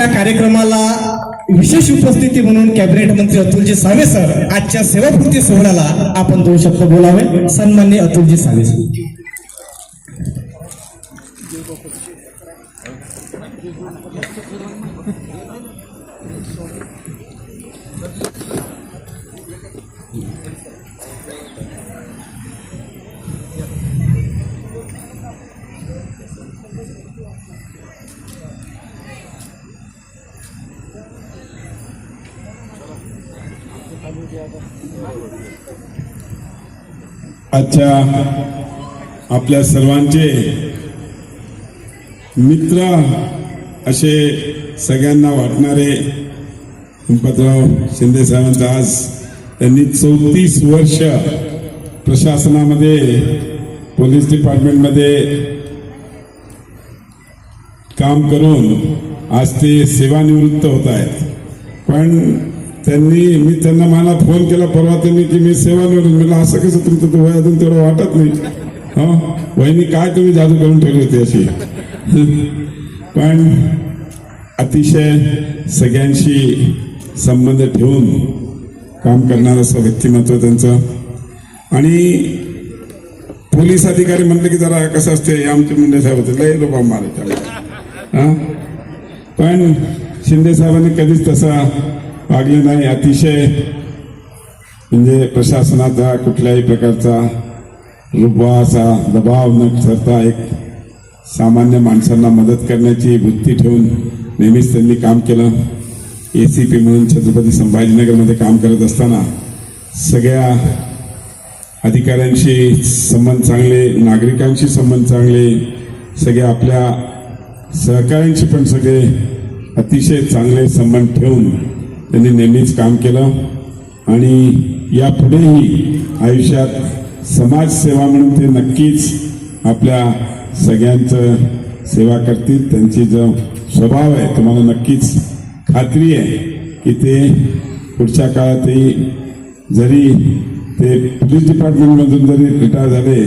त्या कार्यक्रमाला विशेष उपस्थिती म्हणून कॅबिनेट मंत्री अतुलजी सावे सर आजच्या सेवापूर्ती सोहळ्याला आपण दोन शब्द बोलावे. सन्मान्य अतुलजी सावे सर. आजच्या आपल्या सर्वांचे मित्र असे सगळ्यांना वाटणारे संपतराव शिंदे साहेबांचं आज त्यांनी चौतीस वर्ष प्रशासनामध्ये पोलीस डिपार्टमेंटमध्ये काम करून आज ते सेवानिवृत्त होत आहेत. पण त्यांनी मी त्यांना मला फोन केला परवा त्यांनी की मी सेवा निवडून मला असं कसं तुमचं वय अजून तेवढं वाटत नाही. हा? वहिनी काय तुम्ही जादू करून ठेवली होती अशी? पण अतिशय सगळ्यांशी संबंध ठेवून काम करणारं असं व्यक्तिमत्व त्यांचं. आणि पोलीस अधिकारी म्हणले की जरा कसं असते आमचे मुंडे साहेब होते लय लोक मारायचे हा? पण शिंदे साहेबांनी कधीच तसा वागले नाही. अतिशय म्हणजे प्रशासनाचा कुठल्याही प्रकारचा रुबा असा दबाव न ठरता एक सामान्य माणसांना मदत करण्याची वृत्ती ठेवून नेहमीच त्यांनी काम केलं. ए सी पी म्हणून छत्रपती संभाजीनगरमध्ये काम करत असताना सगळ्या अधिकाऱ्यांशी संबंध चांगले नागरिकांशी संबंध चांगले सगळ्या आपल्या सहकाऱ्यांशी पण सगळे अतिशय चांगले संबंध ठेवून त्यांनी नेहमीच काम केलं. आणि यापुढेही आयुष्यात समाजसेवा म्हणून ते नक्कीच आपल्या सगळ्यांचं सेवा करतील. त्यांची जो स्वभाव आहे तुम्हाला नक्कीच खात्री आहे की ते पुढच्या काळातही जरी ते पोलीस डिपार्टमेंटमधून जरी रिटायर झाले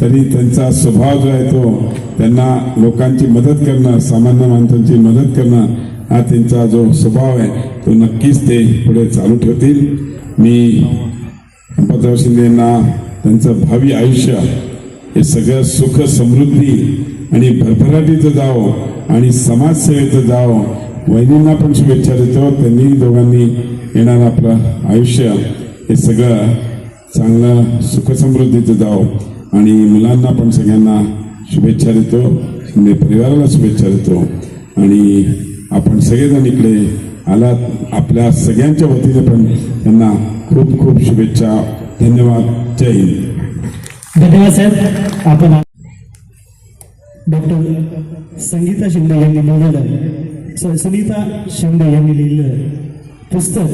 तरी त्यांचा स्वभाव जो आहे तो त्यांना लोकांची मदत करणं सामान्य माणसांची मदत करणं हा त्यांचा जो स्वभाव आहे तो नक्कीच ते पुढे चालू ठेवतील. मी पंतप्रधान शिंदे यांना त्यांचं भावी आयुष्य हे सगळं सुख समृद्धी आणि भरभराटीचं जावं आणि समाजसेवेचं जावं वहिनींना पण शुभेच्छा देतो. त्यांनी दोघांनी येणारं आपलं आयुष्य हे सगळं चांगलं सुखसमृद्धीचं जावं. आणि मुलांना पण सगळ्यांना शुभेच्छा देतो. शिंदे परिवाराला शुभेच्छा देतो. आणि आपण सगळेजण इकडे आलात आपल्या सगळ्यांच्या वतीने पण त्यांना खूप खूप शुभेच्छा. धन्यवाद. जय हिंद. धन्यवाद साहेब. आपण डॉक्टर संगीता शिंदे यांनी लिहिलेलं सुनीता शिंदे यांनी लिहिलेलं पुस्तक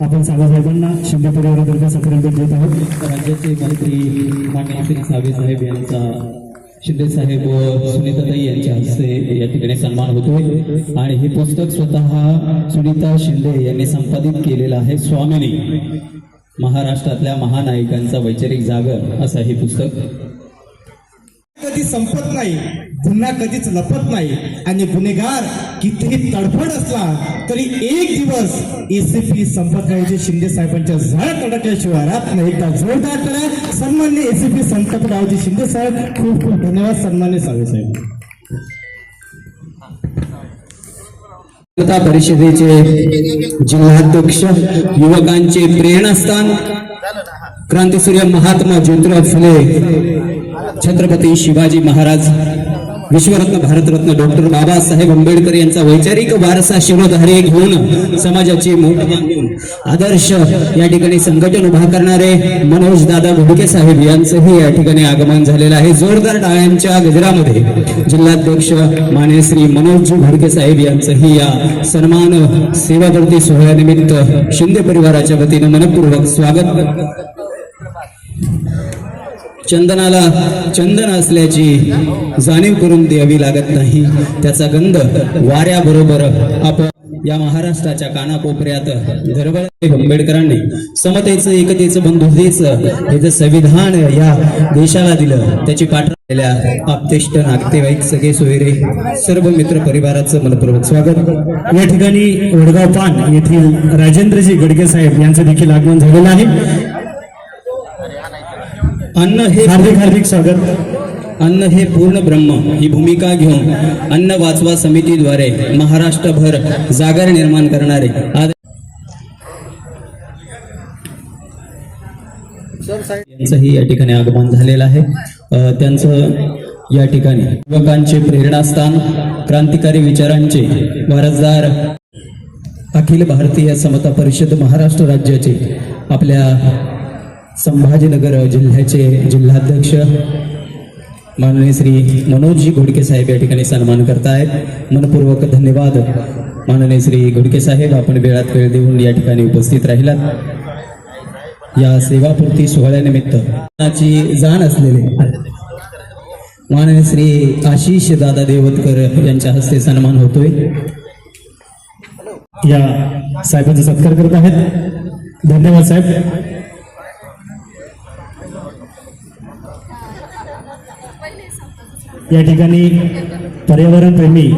आपण साहेबांना शिंदे परिवारातर्फे सत्कार देत आहोत. राज्याचे मंत्री मान्य साहेब यांचा शिंदे साहेब व सुनीताताई यांच्या हस्ते या ठिकाणी सन्मान होतोय आणि हे पुस्तक स्वतः सुनीता शिंदे यांनी संपादित केलेलं आहे. स्वामिनी महाराष्ट्रातल्या महानायकांचा वैचारिक जागर असं हे पुस्तक. कधी संपत नाही. गुन्हा कधीच लपत नाही. आणि गुन्हेगार कितीही तडफड असला तरी एक दिवस एसीपी संपतरावजी शिंदे साहेबांच्या झळ तडकल्याशिवाय राहत नाही एकदा जोरदार करा सन्मान्य एसीपी संपतरावजी शिंदे साहेब खूप खूप धन्यवाद. सन्मान्य सावे साहेब. परिषदेचे जिल्हाध्यक्ष युवकांचे प्रेरणास्थान क्रांतीसूर्य महात्मा ज्योतिराव फुले छत्रपती शिवाजी महाराज विश्वरत्न भारतरत्न डॉक्टर बाबासाहेब आंबेडकर यांचा वैचारिक वारसा शिरोधार्य घेऊन समाजाची मोठ आदर्श या ठिकाणी संघटन उभा करणारे मनोज दादा घुडके साहेब यांचंही या ठिकाणी आगमन झालेलं आहे. जोरदार टाळ्यांच्या गजरामध्ये जिल्हाध्यक्ष माने श्री मनोज घुडके साहेब यांचंही या सन्मान सेवावर्ती सोहळ्यानिमित्त शिंदे परिवाराच्या वतीनं मनपूर्वक स्वागत. चंदनाला चंदन असल्याची जाणीव करून द्यावी लागत नाही. त्याचा गंध वाऱ्याबरोबर आपण या महाराष्ट्राच्या कानाकोपऱ्यात धरवळ आंबेडकरांनी. समतेचं एकतेचं बंधुतेचं हे जे संविधान या देशाला दिलं त्याची पाठ आपतेष्ट नागतेवाईक सगळे सोयरे. सर्व मित्र परिवाराचं मनपूर्वक स्वागत. या ठिकाणी वडगाव पान येथील राजेंद्रजी गडगे साहेब यांचं देखील आगमन झालेलं आहे. अन्न हे हार्दिक हार्दिक स्वागत. अन्न हे पूर्ण ब्रह्म ही भूमिका घेऊन अन्न वाचवा समितीद्वारे महाराष्ट्रभर जागर निर्माण करणारे. यांचंही या ठिकाणी आगमन झालेलं आहे. त्यांचं या ठिकाणी युवकांचे प्रेरणास्थान क्रांतिकारी विचारांचे वारसदार अखिल भारतीय समता परिषद महाराष्ट्र राज्याचे आपल्या संभाजीनगर जिल्ह्याचे जिल्हाध्यक्ष माननीय श्री मनोजजी घोडके साहेब या ठिकाणी सन्मान करतायत. मनपूर्वक धन्यवाद. माननीय श्री घोडके साहेब आपण वेळात वेळ देऊन या ठिकाणी उपस्थित राहिलात. या सेवापूर्ती सोहळ्यानिमित्ताची जाण असलेले माननीय श्री आशिष दादा देवतकर यांच्या हस्ते सन्मान होतोय. या साहेबांचा सत्कार करत आहेत. धन्यवाद साहेब. या ठिकाणी पर्यावरण प्रेमी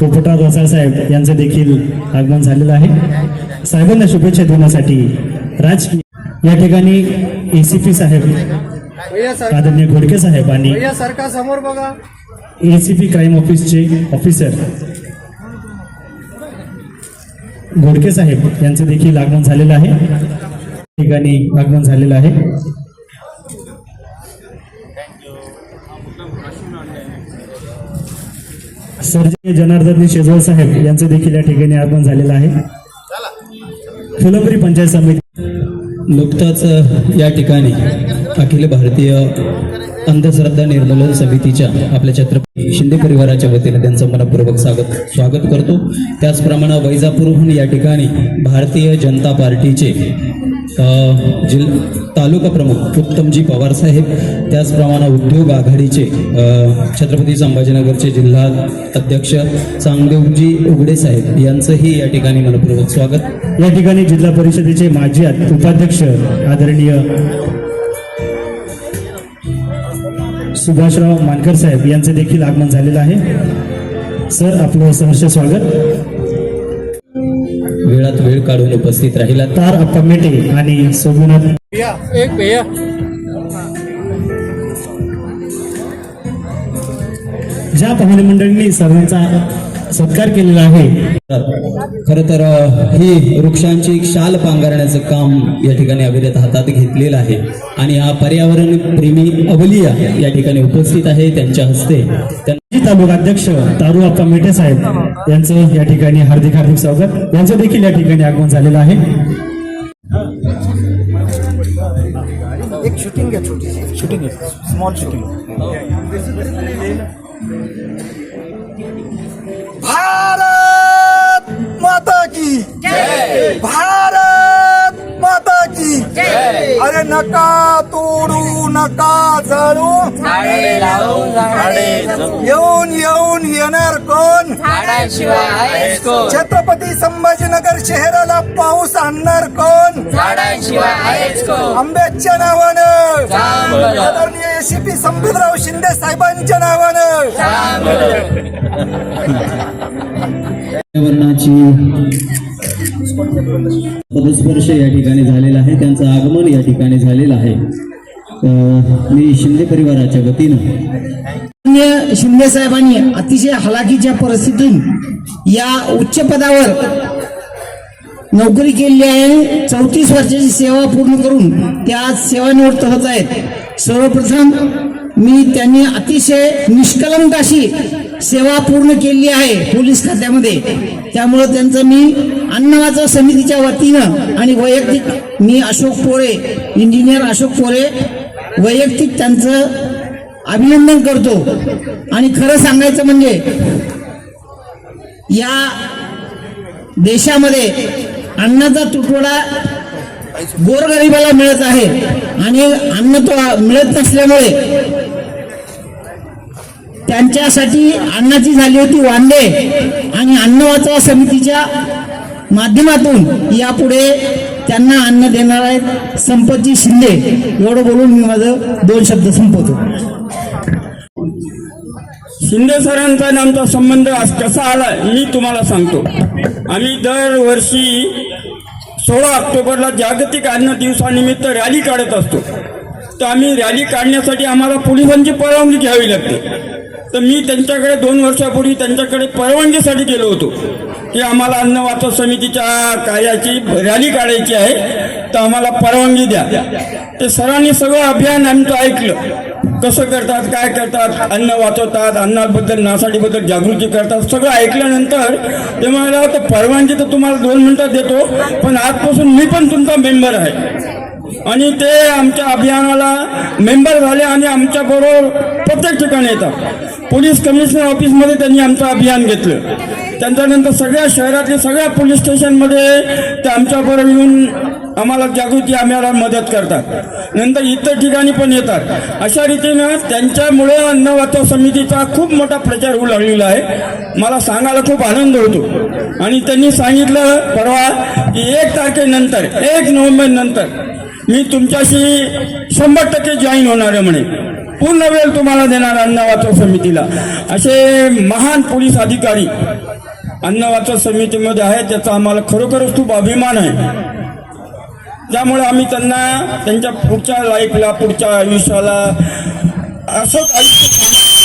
पोपटराव दोसाळ साहेब यांचं देखील आगमन झालेलं आहे. साहेबांना शुभेच्छा देण्यासाठी राजकीय या ठिकाणी एसीपी साहेब आदरणीय घोडके साहेब आणि समोर बघा. एसीपी क्राईम ऑफिसचे ऑफिसर घोडके साहेब यांचं देखील आगमन झालेलं आहे. ठिकाणी आगमन झालेलं आहे. सर्जनीय जनार्दन शेजवळ साहेब यांचं देखील या ठिकाणी आगमन झालेलं आहे. फुलंबरी पंचायत समिती. नुकताच या ठिकाणी अखिल भारतीय अंधश्रद्धा निर्मूलन समितीच्या आपल्या छत्रपती शिंदे परिवाराच्या वतीने त्यांचं मनपूर्वक स्वागत स्वागत करतो. त्याचप्रमाणे वैजापूरहून या ठिकाणी भारतीय जनता पार्टीचे जिल तालुका प्रमुख उत्तमजी पवार साहेब त्याचप्रमाणे उद्योग आघाडीचे छत्रपती संभाजीनगरचे जिल्हा अध्यक्ष चांगदेवजी उगडे साहेब यांचंही या ठिकाणी मनपूर्वक स्वागत. या ठिकाणी जिल्हा परिषदेचे माजी उपाध्यक्ष आदरणीय सुभाषराव मानकर साहेब यांचे देखील आगमन झालेलं आहे. सर आपलं सहर्ष स्वागत. वेळात वेळ काढून उपस्थित राहिला. तार अप्पा मेटे आणि सोमनाथ एक भैया. ज्या पाहुणे मंडळींनी सर्वांचा सत्कार केलेला आहे खर तर ही वृक्षांची शाल पांघरण्याचं काम या ठिकाणी अविरत हातात घेतलेलं आहे. आणि हा पर्यावरण प्रेमी अवलिया या ठिकाणी उपस्थित आहे त्यांच्या हस्ते. त्यांना माजी तालुका अध्यक्ष तारू अप्पा मेटे साहेब यांचं या ठिकाणी हार्दिक हार्दिक स्वागत. यांचं देखील या ठिकाणी आगमन झालेलं आहे. एक शूटिंग घ्या छोटी शूटिंग आहे. स्मॉल शूटिंग नका तोडू नका जळू. येऊन येऊन येणार कोण? छत्रपती संभाजीनगर शहराला पाऊस आणणार कोण? आंब्याच्या नावानं. आदरणीय एसीपी संबितराव शिंदे साहेबांच्या नावानं. पर्यावरणाची पदस्पर्श या ठिकाणी झालेला आहे. त्यांचं आगमन या ठिकाणी झालेलं आहे. मी शिंदे परिवाराच्या वतीनं शिंदे साहेबांनी अतिशय हलाखीच्या परिस्थितीतून या उच्च पदावर नोकरी केली आहे. चौतीस वर्षाची सेवा पूर्ण करून त्या सेवानिवृत्त होत आहेत. सर्वप्रथम मी त्यांनी अतिशय निष्कलंक अशी सेवा पूर्ण केली आहे पोलीस खात्यामध्ये. त्यामुळं त्यांचं मी अन्नवाच समितीच्या वतीनं आणि वैयक्तिक मी अशोक पोरे इंजिनियर अशोक पोरे वैयक्तिक त्यांचं अभिनंदन करतो. आणि खरं सांगायचं म्हणजे या देशामध्ये अन्नाचा तुटवडा गोरगरिबाला मिळत आहे. आणि अन्न तो मिळत नसल्यामुळे त्यांच्यासाठी अन्नाची झाली होती वांदे. आणि अन्न वाचवा समितीच्या माध्यमातून यापुढे त्यांना अन्न देणार आहेत संपतजी शिंदे. एवढं बोलून मी माझं दोन शब्द संपवतो. शिंदे सरांचा आणि आमचा संबंध आज कसा आला मी तुम्हाला सांगतो. आम्ही दरवर्षी सोळा ऑक्टोबरला जागतिक अन्न दिवसानिमित्त रॅली काढत असतो. तर आम्ही रॅली काढण्यासाठी आम्हाला पोलिसांची परवानगी घ्यावी लागते. तर मी त्यांच्याकडे दोन वर्षापूर्वी त्यांच्याकडे परवानगीसाठी गेलो होतो. की आम्हाला अन्न वाचव समितीच्या कार्याची रॅली काढायची आहे तर आम्हाला परवानगी द्या. ते सरांनी सगळं अभियान आमचं ऐकलं. कसं करतात काय करतात अन्न वाचवतात अन्नाबद्दल नासाडीबद्दल जागृती करतात सगळं ऐकल्यानंतर ते म्हणाला तर परवानगी तर तुम्हाला दोन मिनटात देतो पण आजपासून मी पण तुमचा मेंबर आहे. आणि ते आमच्या अभियानाला मेंबर झाले आणि आमच्या बरोबर प्रत्येक ठिकाणी येतात. पोलीस कमिशनर ऑफिसमध्ये त्यांनी आमचं अभियान घेतलं. त्यांच्यानंतर सगळ्या शहरातल्या सगळ्या पोलीस स्टेशनमध्ये ते आमच्याबरोबर येऊन आम्हाला जागृती आम्हाला मदत करतात. नंतर इतर ठिकाणी पण येतात. अशा रीतीनं त्यांच्यामुळे अन्न वाचव समितीचा खूप मोठा प्रचार होऊ लागलेला आहे. मला सांगायला खूप आनंद होतो. आणि त्यांनी सांगितलं परवा की एक तारखेनंतर एक नोव्हेंबर नंतर मी तुमच्याशी शंभर टक्के जॉईन होणार आहे म्हणे. पूर्ण वेळ तुम्हाला देणार अन्न वाचव समितीला. असे महान पोलीस अधिकारी अन्न वाचव समितीमध्ये आहेत त्याचा आम्हाला खरोखरच खूप अभिमान आहे. त्यामुळे आम्ही त्यांना त्यांच्या पुढच्या लाईफला पुढच्या आयुष्याला असंच आयुष्य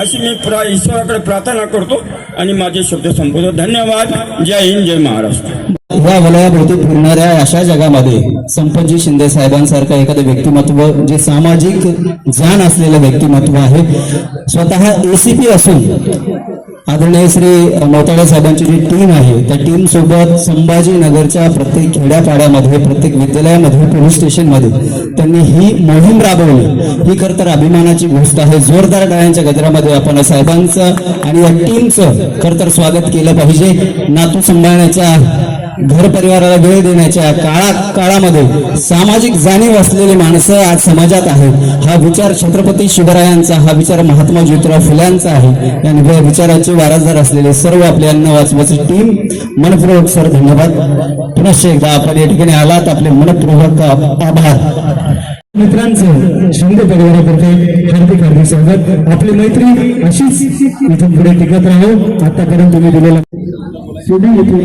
अशी मी प्रा ईश्वराकडे प्रार्थना करतो आणि माझे शब्द संपवतो. धन्यवाद. जय हिंद जय महाराष्ट्र. या वलयाभोवती फिरणाऱ्या अशा जगामध्ये संपतजी शिंदे साहेबांसारखं एखादं व्यक्तिमत्व जे सामाजिक जाण असलेलं व्यक्तिमत्व आहे स्वतः एसीपी असून आदरणीय श्री मोताळे साहेबांची जी टीम आहे त्या टीम सोबत संभाजीनगरच्या प्रत्येक खेड्यापाड्यामध्ये प्रत्येक विद्यालयामध्ये पोलीस स्टेशनमध्ये त्यांनी ही मोहीम राबवली. ही खर तर अभिमानाची गोष्ट आहे. जोरदार टाळ्यांच्या गजरामध्ये आपण साहेबांचं आणि या टीमचं खर तर स्वागत केलं पाहिजे. नातू सांभाळण्याच्या घर परिवाराला वेळ देण्याच्या काळा काळामध्ये सामाजिक जाणीव असलेली माणसं आज समाजात आहेत. हा विचार छत्रपती शिवरायांचा हा विचार महात्मा ज्योतिराव फुल्यांचा आहे. या निव्या विचाराचे वारसदार असलेले सर्व आपले अन्न वाचवाची टीम मनपूर्वक सर धन्यवाद. पुनश्च एकदा आपण या ठिकाणी आलात. आपले मनपूर्वक आभार. मित्रांचं शिंदे परिवारातर्फे हार्दिक हार्दिक स्वागत. आपली मैत्री अशीच इथून पुढे टिकत राहो. आतापर्यंत तुम्ही दिलेला सुधी येथे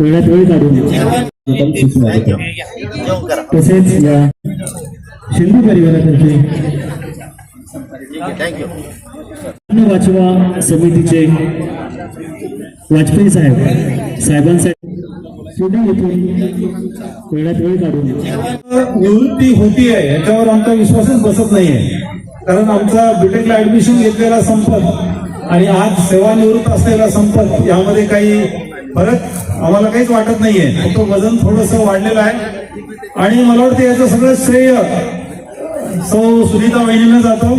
वेळात वेळ काढून. तसेच या शिंदे परिवारातर्फे अन्न वाचवा समितीचे वाजपेयी साहेब साहेबांसाठी सुधी येथे वेळात वेळ काढून. निवृत्ती होती आहे याच्यावर आमचा विश्वासच बसत नाहीये. कारण आमचा बीटेकला ऍडमिशन घेतलेला संपत आणि आज सेवानिवृत्त असलेला संपत यामध्ये काही फरक आम्हाला काहीच वाटत नाहीये. फक्त वजन थोडस वाढलेलं आहे. आणि मला वाटतं याचं सगळं श्रेय सौ सुनीता वहिनीनं जातं.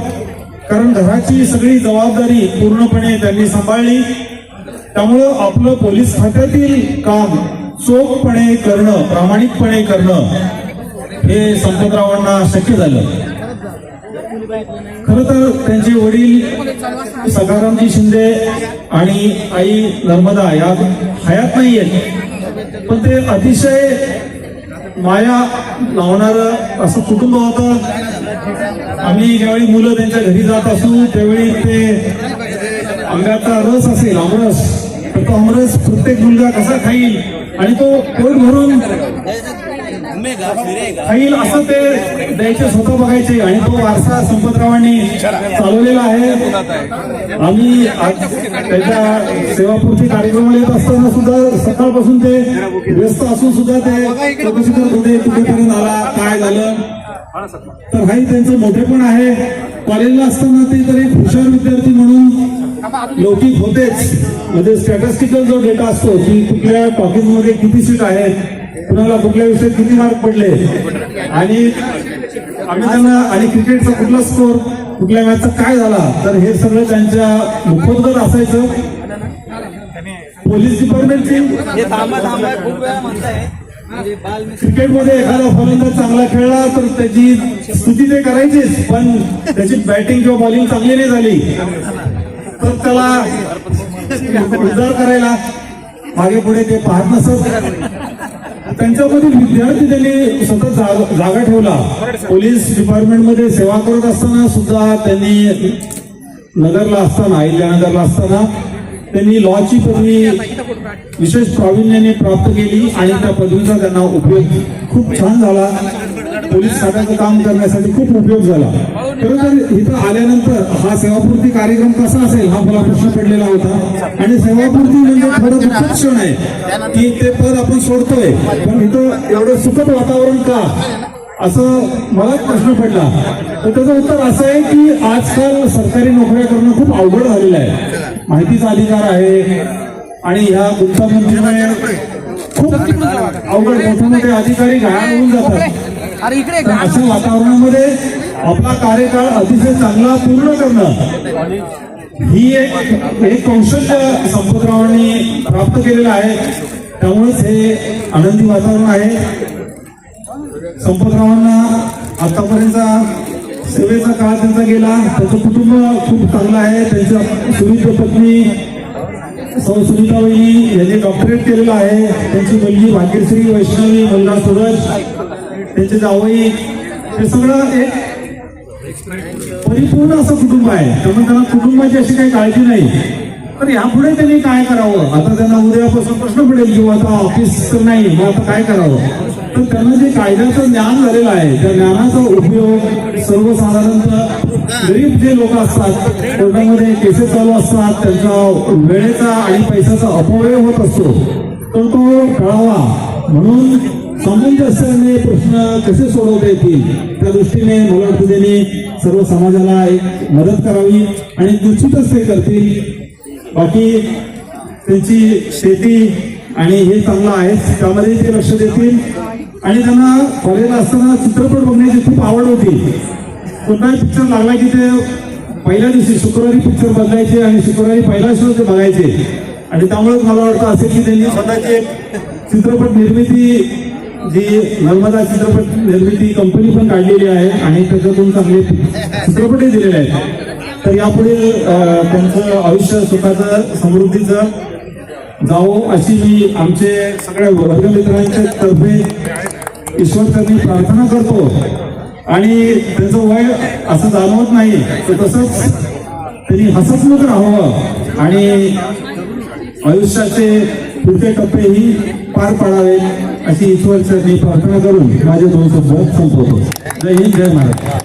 कारण घराची सगळी जबाबदारी पूर्णपणे त्यांनी सांभाळली. त्यामुळं आपलं पोलीस खात्यातील काम चोखपणे करणं प्रामाणिकपणे करणं हे संपतरावांना शक्य झालं. खर तर त्यांचे वडील सखारामजी शिंदे आणि आई नर्मदा या हयात नाहीयेत पण ते अतिशय माया लावणार असं कुटुंब होतं. आम्ही ज्यावेळी मुलं त्यांच्या घरी जात असू त्यावेळी ते अंगाचा रस असेल आमरस. तर तो आमरस प्रत्येक मुलगा कसा खाईल? आणि तो पोट भरून खाईल असं ते द्यायचे स्वतः बघायचे आणि तो वारसा संपतरावांनी चालवलेला आहे. आम्ही त्याच्या सेवापूर्ती कार्यक्रमाला येत असताना सुद्धा सकाळपासून ते व्यस्त असून सुद्धा ते चौकशी करत होते कुठेपर्यंत आला काय झालं? तर हाही त्यांचं मोठेपण आहे. कॉलेजला असताना ते तरी हुशार विद्यार्थी म्हणून लौकिक होतेच. म्हणजे स्टॅटिस्टिकल जो डेटा असतो की कुठल्या टॉकिंगमध्ये किती सीट आहेत कुणाला कुठल्या विषयात किती मार्क पडले? आणि आम्ही त्यांना आणि क्रिकेटचा कुठला स्कोर कुठल्या मॅचचा काय झाला? तर हे सगळं त्यांच्या मुखोद्गत असायचं. पोलीस डिपार्टमेंटची क्रिकेटमध्ये एखादा फलंदाज चांगला खेळला तर त्याची स्तुती ते करायचीच पण त्याची बॅटिंग किंवा बॉलिंग चांगली नाही झाली. तर त्याला उद्धार करायला. मागे पुढे ते पाहत नसत. त्यांच्यामधील विद्यार्थी त्यांनी सतत जाग- ठेवला. पोलीस डिपार्टमेंटमध्ये सेवा करत असताना सुद्धा त्यांनी नगरला असताना अहिल्यानगरला असताना त्यांनी लॉची पदवी विशेष प्रावीण्याने प्राप्त केली आणि त्या पदवीचा त्यांना उपयोग खूप छान झाला. पोलीस खात्याचं काम करण्यासाठी खूप उपयोग झाला. खरं तर इथं आल्यानंतर हा सेवापूर्ती कार्यक्रम कसा असेल हा मला प्रश्न पडलेला होता. आणि सेवापूर्ती म्हणजे थोडं दुःखद क्षण आहे की ते पद आपण सोडतोय. पण इथं एवढं सुखद वातावरण का? असं मला प्रश्न पडला. तर त्याचं उत्तर असं आहे की आजकाल सरकारी नोकऱ्या करणं खूप अवघड झालेलं आहे. माहितीचा अधिकार आहे. आणि ह्या गुंतागुंतीमुळे खूप अवघड मोठे मोठे अधिकारी घायाळ होऊन जातात. तर अशा वातावरणामध्ये आपला कार्यकाळ अतिशय चांगला पूर्ण करणं. ही एक एक कौशल्य संपतरावांनी प्राप्त केलेलं आहे. त्यामुळेच हे आनंदी वातावरण आहे. संपतरावांना आतापर्यंतचा सेवेचा काळ त्यांचा गेला. त्याचं कुटुंब खूप चांगलं आहे. त्यांच्या सुविध पत्नी सौ सुनीता वहिनी यांनी डॉक्टरेट केलेलं आहे. त्यांची मुलगी भाग्यश्री वैष्णवी मुलगा सूरज. त्यांचे जावई हे सगळं एक परिपूर्ण असं कुटुंब आहे. त्यामुळे त्यांना कुटुंबाची अशी काही काळजी नाही. तर यापुढे त्यांनी काय करावं? आता त्यांना उद्यापासून प्रश्न पडेल किंवा आता ऑफिस नाही मग आता काय करावं? तर त्यांना जे कायद्याचं ज्ञान झालेलं आहे त्या ज्ञानाचा उपयोग सर्वसाधारणतः गरीब जे लोक असतात कोर्टामध्ये केसेस चालू असतात त्यांचा वेळेचा आणि पैशाचा अपव्यय होत असतो. तर तो टाळावा. म्हणून सामंजस्याने प्रश्न कसे सोडवता येतील? त्या दृष्टीने मला वाटतं त्यांनी सर्व समाजाला एक मदत करावी आणि निश्चितच ते करतील. बाकी त्यांची शेती आणि हे चांगलं आहे त्यामध्ये ते लक्ष देतील. आणि त्यांना कॉलेजला असताना चित्रपट बघण्याची खूप आवड होती. कोणताही पिक्चर लागला की ते पहिल्या दिवशी शुक्रवारी पिक्चर बघायचे आणि शुक्रवारी पहिला शो ते बघायचे. आणि त्यामुळेच मला वाटतं असेल की त्यांनी स्वतःची एक चित्रपट निर्मिती जी नर्मदा चित्रपट निर्मिती कंपनी पण काढलेली आहे आणि त्याच्यातून चांगले चित्रपटही दिलेले आहेत. तर यापुढे त्यांचं आयुष्य सुखाचं समृद्धीचं जावो अशी मी आमचे सगळ्या वर्गमित्रांच्या तर्फे ईश्वरचरणी प्रार्थना करतो. आणि त्यांचं वय असं जाणवत नाही तर तसंच त्यांनी हसतमुख राहावं आणि आयुष्याचे पुढचे टप्पेही पार पाडावेत अशी ईश्वरचरणी प्रार्थना करून माझे दोन शब्द संपवतो जय हिंद जय महाराज